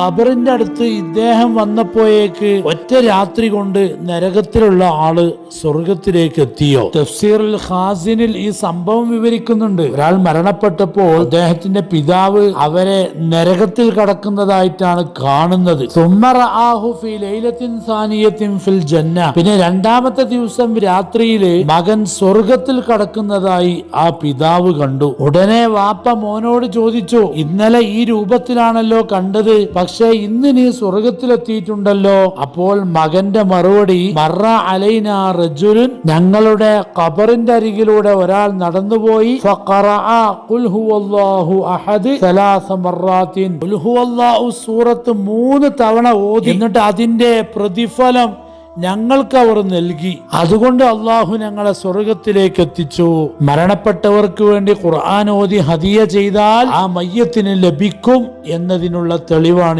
ഖബറിന്റെ അടുത്ത് ഇദ്ദേഹം വന്നപ്പോയേക്ക് ഒറ്റ രാത്രി കൊണ്ട് നരകത്തിലുള്ള ആൾ സ്വർഗത്തിലേക്ക് എത്തിയോ? തഫ്സീറുൽ ഖാസിനിൽ ഈ സംഭവം വിവരിക്കുന്നുണ്ട്. ഒരാൾ മരണപ്പെട്ടപ്പോൾ അദ്ദേഹത്തിന്റെ പിതാവ് അവരെ നരകത്തിൽ കടക്കുന്നതായിട്ടാണ് കാണുന്നത്. ഫിൽ ജന്ന. പിന്നെ രണ്ടാമത്തെ ദിവസം രാത്രിയിൽ മകൻ സ്വർഗത്തിൽ കടക്കുന്നതായി ആ പിതാവ് കണ്ടു. ഉടനെ വാപ്പ മോനോട് ചോദിച്ചു ഇന്നലെ ഈ രൂപത്തിലാണല്ലോ കണ്ടത്? പക്ഷെ ഇന്ന് നീ സ്വർഗത്തിലെത്തിയിട്ടുണ്ടല്ലോ. അപ്പോൾ മകന്റെ മറുപടി മറ അലൈന റജുലുൻ ഞങ്ങളുടെ ഖബറിന്റെ അരികിലൂടെ ഒരാൾ നടന്നുപോയി. സൂറത്ത് മൂന്ന് തവണ ഓതി. എന്നിട്ട് അതിന്റെ പ്രതിഫലം ഞങ്ങൾക്ക് അവർ നൽകി. അതുകൊണ്ട് അള്ളാഹു ഞങ്ങളെ സ്വർഗത്തിലേക്ക് എത്തിച്ചു. മരണപ്പെട്ടവർക്ക് വേണ്ടി ഖുർആൻ ഓതി ചെയ്താൽ ആ മയ്യത്തിന് ലഭിക്കും എന്നതിനുള്ള തെളിവാണ്